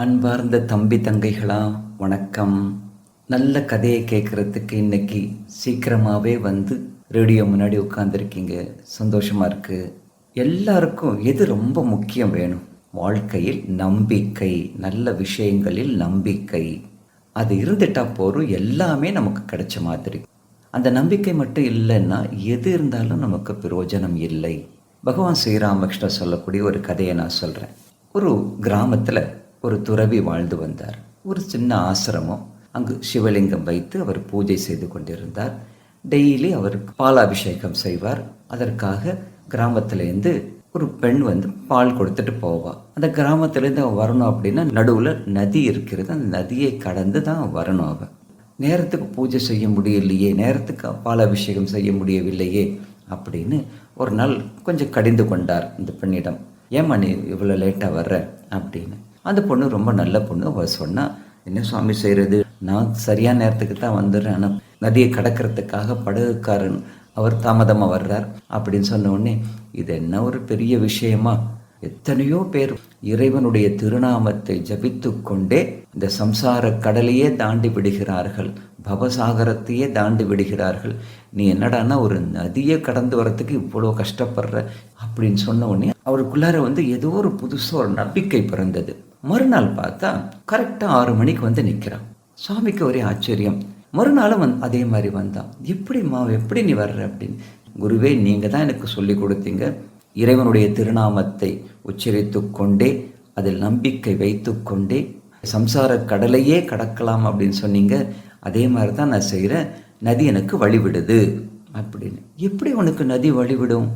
அன்பார்ந்த தம்பி தங்கைகளா வணக்கம். நல்ல கதையை கேட்குறதுக்கு இன்னைக்கு சீக்கிரமாகவே வந்து ரேடியோ முன்னாடி உட்காந்துருக்கீங்க சந்தோஷமாக இருக்குது எல்லாருக்கும் எது ரொம்ப முக்கியம் வேணும்? வாழ்க்கையில் நம்பிக்கை நல்ல விஷயங்களில் நம்பிக்கை. அது இருந்துட்டால் போதும் எல்லாமே நமக்கு கிடைச்ச மாதிரி. அந்த நம்பிக்கை மட்டும் இல்லைன்னா எது இருந்தாலும் நமக்கு பிரயோஜனம் இல்லை. பகவான் ஸ்ரீராமகிருஷ்ணர் சொல்லக்கூடிய ஒரு கதையை நான் சொல்கிறேன் ஒரு கிராமத்தில் ஒரு துறவி வாழ்ந்து வந்தார். ஒரு சின்ன ஆசிரமம். அங்கு சிவலிங்கம் வைத்து அவர் பூஜை செய்து கொண்டிருந்தார். டெய்லி அவர் பாலாபிஷேகம் செய்வார். அதற்காக கிராமத்திலேருந்து ஒரு பெண் வந்து பால் கொடுத்துட்டு போவா. அந்த கிராமத்திலேருந்து அவன் வரணும் அப்படின்னா நடுவில் நதி இருக்கிறது. அந்த நதியை கடந்து தான் வரணும் அவன். நேரத்துக்கு பூஜை செய்ய முடியலையே. நேரத்துக்கு பாலாபிஷேகம் செய்ய முடியவில்லையே அப்படின்னு ஒரு நாள் கொஞ்சம் கடிந்து கொண்டார் இந்த பெண்ணிடம். ஏம்மா நீ இவ்வளோ லேட்டாக வர்ற? அப்படின்னு. அந்த பொண்ணு ரொம்ப நல்ல பொண்ணு. அவள் சொன்னால் என்ன சுவாமி செய்கிறது நான் சரியான நேரத்துக்கு தான் வந்துடுறேன். ஆனால் நதியை கடக்கிறதுக்காக படகுக்காரன் அவர் தாமதமாக வர்றார் அப்படின்னு சொன்ன உடனே இது என்ன ஒரு பெரிய விஷயமா? எத்தனையோ பேர் இறைவனுடைய திருநாமத்தை ஜபித்து கொண்டே இந்த சம்சார கடலையே தாண்டி விடுகிறார்கள். பவசாகரத்தையே தாண்டி விடுகிறார்கள். நீ என்னடான்னா ஒரு நதியை கடந்து வரத்துக்கு இவ்வளோ கஷ்டப்படுற? அப்படின்னு சொன்ன உடனே அவருக்குள்ளார வந்து ஏதோ ஒரு புதுசாக ஒரு நம்பிக்கை பிறந்தது. மறுநாள் பார்த்தா கரெக்டாக ஆறு மணிக்கு வந்து நிற்கிறான் சுவாமிக்கு ஒரே ஆச்சரியம். மறுநாளும் வந் அதே மாதிரி வந்தான். எப்படிம்மா எப்படி நீ வர்ற? அப்படின்னு. குருவே நீங்கள் தான் எனக்கு சொல்லி கொடுத்தீங்க. இறைவனுடைய திருநாமத்தை உச்சரித்து கொண்டே அதில் நம்பிக்கை வைத்து கொண்டே சம்சார கடலையே கடக்கலாம் அப்படின்னு சொன்னீங்க. அதே மாதிரி தான் நான் செய்கிறேன் நதி எனக்கு வழிவிடுது அப்படின்னு. எப்படி உனக்கு நதி வழிவிடும்?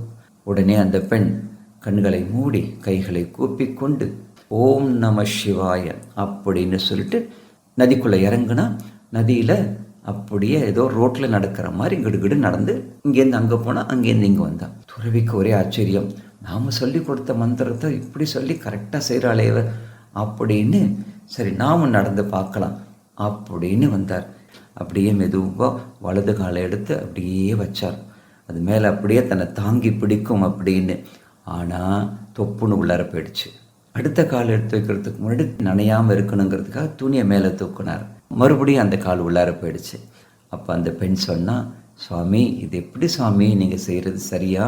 உடனே அந்த பெண் கண்களை மூடி கைகளை கூப்பிக்கொண்டு ஓம் நம சிவாய அப்படின்னு சொல்லிட்டு நதிக்குள்ளே இறங்குனா நதியில் அப்படியே ஏதோ ரோட்டில் நடக்கிற மாதிரி கிடுகிடு நடந்து இங்கேருந்து அங்கே போனால் அங்கேருந்து இங்கே வந்தான். துறவிக்கு ஒரே ஆச்சரியம். நாம் சொல்லி கொடுத்த மந்திரத்தை இப்படி சொல்லி கரெக்டாக செய்கிறாளே அப்படின்னு சரி நாமும் நடந்து பார்க்கலாம் அப்படின்னு வந்தார். அப்படியே மெதுவாக வலது காலை எடுத்து அப்படியே வச்சார். அது மேலே அப்படியே தன்னை தாங்கி பிடிக்கும் அப்படின்னு. ஆனால் தொப்புன்னு உள்ளார போயிடுச்சு. அடுத்த கால் எடுத்து வைக்கிறதுக்கு முன்னாடி நனையாமல் இருக்கணுங்கிறதுக்காக துணியை மேலே தூக்குனார். மறுபடியும் அந்த கால் உள்ளார போயிடுச்சு. அப்போ அந்த பெண் சொன்னால் சுவாமி இது எப்படி சுவாமி? நீங்கள் செய்கிறது சரியா?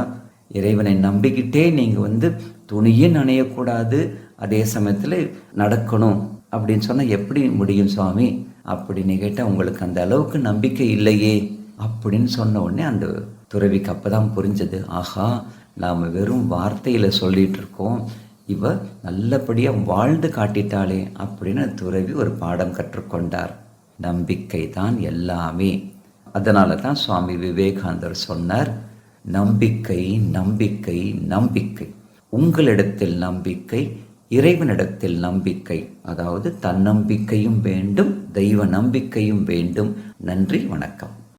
இறைவனை நம்பிக்கிட்டே நீங்கள் வந்து துணியும் நனையக்கூடாது. அதே சமயத்தில் நடக்கணும். அப்படின்னு சொன்னால் எப்படி முடியும் சுவாமி? அப்படின்னு கேட்டால் உங்களுக்கு அந்த அளவுக்கு நம்பிக்கை இல்லையே. அப்படின்னு சொன்ன உடனே அந்த துறவிக்கு அப்போ தான் புரிஞ்சது. ஆஹா நாம் வெறும் வார்த்தையில் சொல்லிகிட்டு இருக்கோம். இவ நல்லபடியாக வாழ்ந்து காட்டிட்டாளே அப்படின்னு துறவி ஒரு பாடம் கற்றுக்கொண்டார். நம்பிக்கை தான் எல்லாமே. அதனால தான் சுவாமி விவேகானந்தர் சொன்னார் நம்பிக்கை நம்பிக்கை நம்பிக்கை. உங்களிடத்தில் நம்பிக்கை இறைவனிடத்தில் நம்பிக்கை. அதாவது தன்னம்பிக்கையும் வேண்டும் தெய்வ நம்பிக்கையும் வேண்டும். நன்றி வணக்கம்.